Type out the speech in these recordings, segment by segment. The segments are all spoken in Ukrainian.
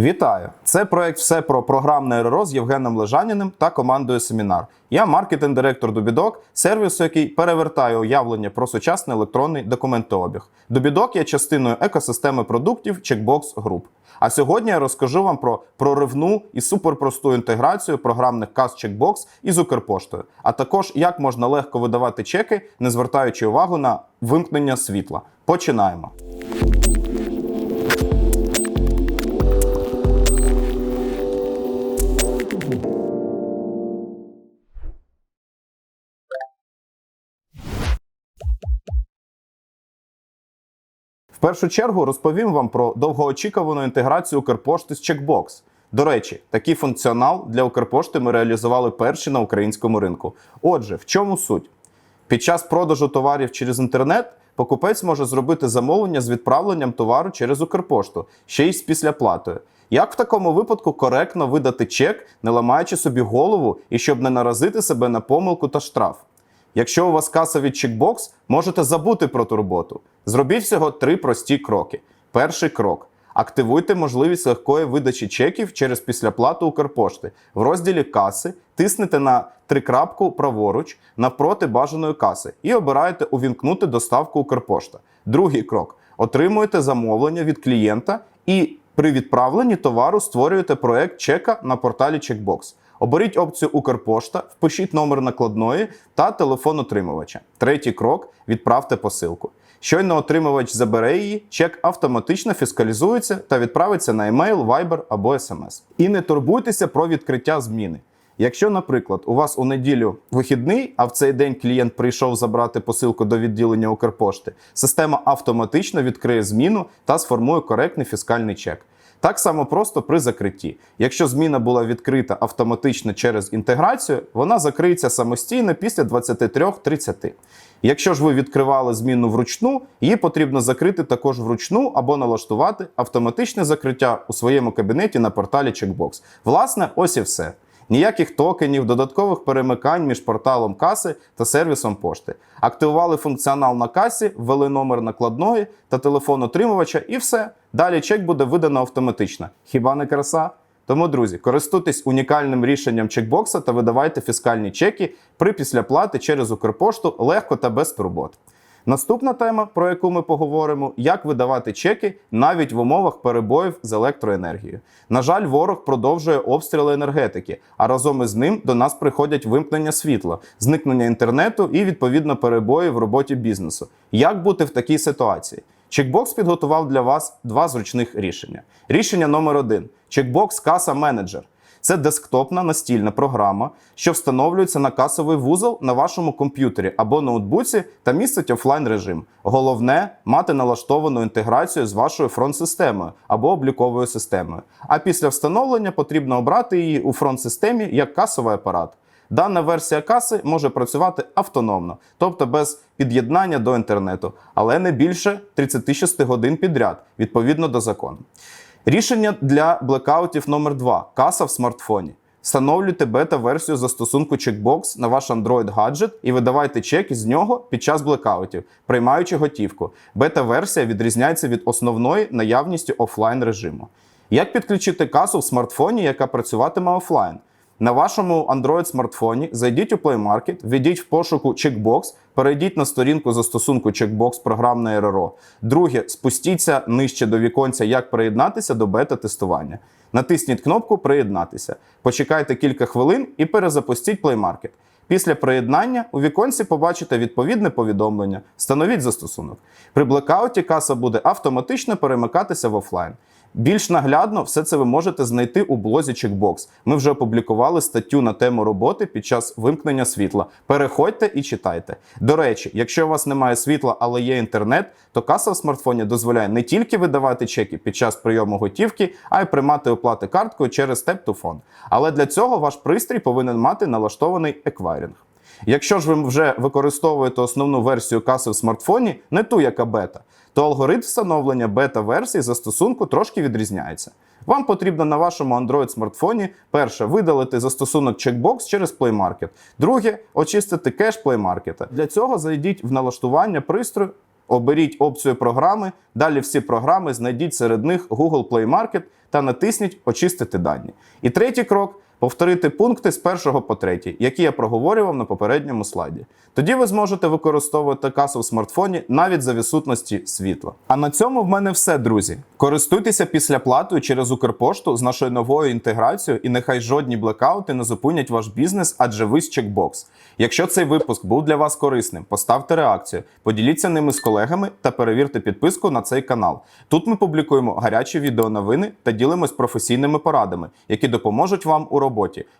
Вітаю! Це проект все про програмне РРО з Євгеном Лежаніним та командою Семінар. Я маркетинг-директор Дубідок, сервісу, який перевертає уявлення про сучасний електронний документообіг. Дубідок є частиною екосистеми продуктів Checkbox Group. А сьогодні я розкажу вам про проривну і суперпросту інтеграцію програмних кас Checkbox із Укрпоштою, а також як можна легко видавати чеки, не звертаючи увагу на вимкнення світла. Починаємо. Першу чергу розповім вам про довгоочікувану інтеграцію Укрпошти з Checkbox. До речі, такий функціонал для Укрпошти ми реалізували перші на українському ринку. Отже, в чому суть? Під час продажу товарів через інтернет покупець може зробити замовлення з відправленням товару через Укрпошту, ще й з післяплатою. Як в такому випадку коректно видати чек, не ламаючи собі голову і щоб не наразити себе на помилку та штраф? Якщо у вас каса від чекбокс, можете забути про турботу. Зробіть всього три прості кроки. Перший крок. Активуйте можливість легкої видачі чеків через післяплату Укрпошти. В розділі каси тиснете на трикрапку праворуч навпроти бажаної каси і обираєте Увімкнути доставку Укрпошта. Другий крок. Отримуєте замовлення від клієнта і при відправленні товару створюєте проект чека на порталі Checkbox. Оберіть опцію Укрпошта, впишіть номер накладної та телефон отримувача. Третій крок відправте посилку. Щойно отримувач забере її, чек автоматично фіскалізується та відправиться на емейл, Viber або SMS. І не турбуйтеся про відкриття зміни. Якщо, наприклад, у вас у неділю вихідний, а в цей день клієнт прийшов забрати посилку до відділення Укрпошти, система автоматично відкриє зміну та сформує коректний фіскальний чек. Так само просто при закритті. Якщо зміна була відкрита автоматично через інтеграцію, вона закриється самостійно після 23.30. Якщо ж ви відкривали зміну вручну, її потрібно закрити також вручну або налаштувати автоматичне закриття у своєму кабінеті на порталі Checkbox. Власне, ось і все. Ніяких токенів, додаткових перемикань між порталом каси та сервісом пошти. Активували функціонал на касі, ввели номер накладної та телефон отримувача, і все. Далі чек буде видано автоматично. Хіба не краса? Тому, друзі, користуйтесь унікальним рішенням чекбокса та видавайте фіскальні чеки при післяплати через Укрпошту легко та без турбот. Наступна тема, про яку ми поговоримо, як видавати чеки навіть в умовах перебоїв з електроенергією. На жаль, ворог продовжує обстріли енергетики, а разом із ним до нас приходять вимкнення світла, зникнення інтернету і відповідно перебої в роботі бізнесу. Як бути в такій ситуації? Checkbox підготував для вас два зручних рішення. Рішення номер один: Checkbox Каса Менеджер. Це десктопна настільна програма, що встановлюється на касовий вузол на вашому комп'ютері або ноутбуці та містить офлайн режим. Головне мати налаштовану інтеграцію з вашою фронт-системою або обліковою системою. А після встановлення потрібно обрати її у фронт-системі як касовий апарат. Дана версія каси може працювати автономно, тобто без під'єднання до інтернету, але не більше 36 годин підряд, відповідно до закону. Рішення для блекаутів номер 2 каса в смартфоні. Встановлюйте бета-версію застосунку Checkbox на ваш Android гаджет і видавайте чеки з нього під час блекаутів, приймаючи готівку. Бета-версія відрізняється від основної наявністю офлайн режиму. Як підключити касу в смартфоні, яка працюватиме офлайн? На вашому Android смартфоні зайдіть у Play Market, введіть в пошуку Checkbox, перейдіть на сторінку застосунку Checkbox програмне РРО. Друге, спустіться нижче до віконця, як приєднатися до бета-тестування. Натисніть кнопку Приєднатися. Почекайте кілька хвилин і перезапустіть Play Market. Після приєднання у віконці побачите відповідне повідомлення. Встановіть застосунок. При блекауті каса буде автоматично перемикатися в офлайн. Більш наглядно все це ви можете знайти у блозі Checkbox. Ми вже опублікували статтю на тему роботи під час вимкнення світла. Переходьте і читайте. До речі, якщо у вас немає світла, але є інтернет, то каса в смартфоні дозволяє не тільки видавати чеки під час прийому готівки, а й приймати оплати карткою через Tap to Phone. Але для цього ваш пристрій повинен мати налаштований еквайринг. Якщо ж ви вже використовуєте основну версію каси в смартфоні, не ту, яка бета, то алгоритм встановлення бета-версії застосунку трошки відрізняється. Вам потрібно на вашому Android смартфоні перше видалити застосунок Checkbox через Play Market. Друге очистити кеш Play Market. Для цього зайдіть в налаштування пристрою. Оберіть опцію програми. Далі всі програми знайдіть серед них Google Play Market та натисніть Очистити дані. І третій крок повторити пункти з першого по третій, які я проговорював на попередньому слайді. Тоді ви зможете використовувати касу в смартфоні навіть за відсутності світла. А на цьому в мене все, друзі. Користуйтеся післяплатою через Укрпошту з нашою новою інтеграцією, і нехай жодні блекаути не зупинять ваш бізнес, адже ви з чекбокс. Якщо цей випуск був для вас корисним, поставте реакцію, поділіться ними з колегами та перевірте підписку на цей канал. Тут ми публікуємо гарячі відеоновини та ділимось професійними порадами, які допоможуть вам у роботі.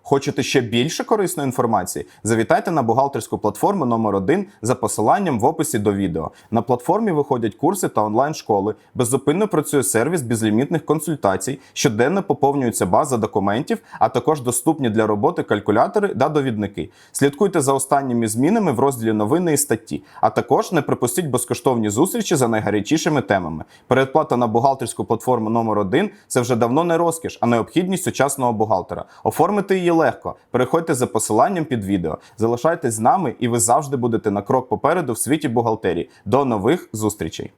Хочете ще більше корисної інформації? Завітайте на бухгалтерську платформу номер 1 за посиланням в описі до відео. На платформі виходять курси та онлайн-школи. Беззупинно працює сервіс безлімітних консультацій, щоденно поповнюється база документів, а також доступні для роботи калькулятори та довідники. Слідкуйте за останніми змінами в розділі новини і статті. А також не пропустіть безкоштовні зустрічі за найгарячішими темами. Передплата на бухгалтерську платформу номер 1 це вже давно не розкіш, а необхідність сучасного бухгалтера. Оформити її легко. Переходьте за посиланням під відео. Залишайтесь з нами, і ви завжди будете на крок попереду в світі бухгалтерії. До нових зустрічей!